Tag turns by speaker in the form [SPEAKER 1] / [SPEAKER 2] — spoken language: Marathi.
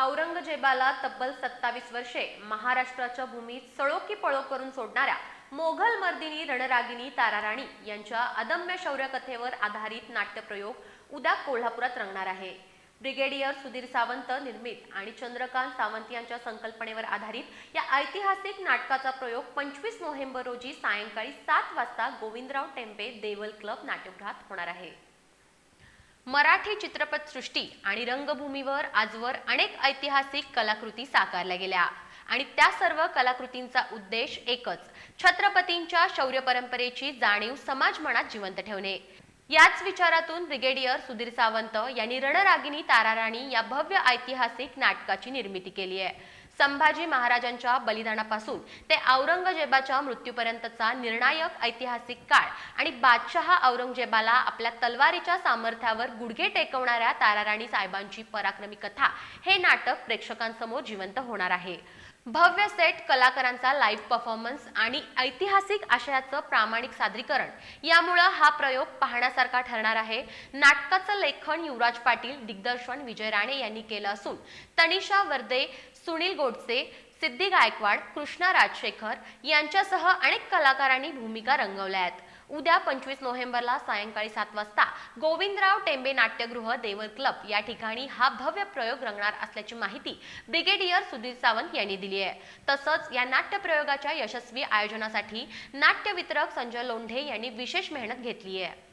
[SPEAKER 1] औरंगजेबाला तब्बल सत्तावीस वर्षे महाराष्ट्राच्या भूमीत सळोकी पळो करून सोडणाऱ्या मोघल मर्दिनी रणरागिनी ताराराणी यांच्या अदम्य शौर्य कथेवर आधारित नाट्यप्रयोग उद्या कोल्हापुरात रंगणार आहे. ब्रिगेडियर सुधीर सावंत निर्मित आणि चंद्रकांत सावंत यांच्या संकल्पनेवर आधारित या ऐतिहासिक नाटकाचा प्रयोग पंचवीस नोव्हेंबर रोजी सायंकाळी सात वाजता गोविंदराव टेंबे देवल क्लब नाट्यगृहात होणार आहे. मराठी चित्रपटसृष्टी आणि रंगभूमीवर आजवर अनेक ऐतिहासिक कलाकृती साकारल्या गेल्या. आणि त्या सर्व कलाकृतींचा उद्देश एकच छत्रपतींच्या शौर्य परंपरेची जाणीव समाज मनात जिवंत ठेवणे. याच विचारातून ब्रिगेडियर सुधीर सावंत यांनी रणरागिनी ताराराणी या भव्य ऐतिहासिक नाटकाची निर्मिती केली आहे. संभाजी महाराजांच्या बलिदानापासून ते औरंगजेबाच्या मृत्यूपर्यंतचा निर्णायक ऐतिहासिक काळ आणि बादशहा औरंगजेबाला आपल्या तलवारीच्या सामर्थ्यावर गुडघे टेकवणाऱ्या ताराराणी साहेबांची पराक्रमी कथा हे नाटक प्रेक्षकांसमोर जिवंत होणार आहे. भव्य सेट कलाकारांचा लाईव्ह परफॉर्मन्स आणि ऐतिहासिक आशयाचं प्रामाणिक सादरीकरण. यामुळं हा प्रयोग पाहण्यासारखा ठरणार आहे. नाटकाचं लेखन युवराज पाटील दिग्दर्शन विजय राणे यांनी केलं असून तनिषा वर्दे सुनील गोडसे सिद्धी गायकवाड कृष्णा राजशेखर यांच्यासह अनेक कलाकारांनी भूमिका रंगवल्या आहेत. उद्या पंचवीस नोव्हेंबरला सायंकाळी सात वाजता गोविंदराव टेंबे नाट्यगृह देवर क्लब या ठिकाणी हा भव्य प्रयोग रंगणार असल्याची माहिती ब्रिगेडियर सुधीर सावंत यांनी दिली आहे. तसंच या नाट्यप्रयोगाच्या यशस्वी आयोजनासाठी नाट्य वितरक संजय लोंढे यांनी विशेष मेहनत घेतली आहे.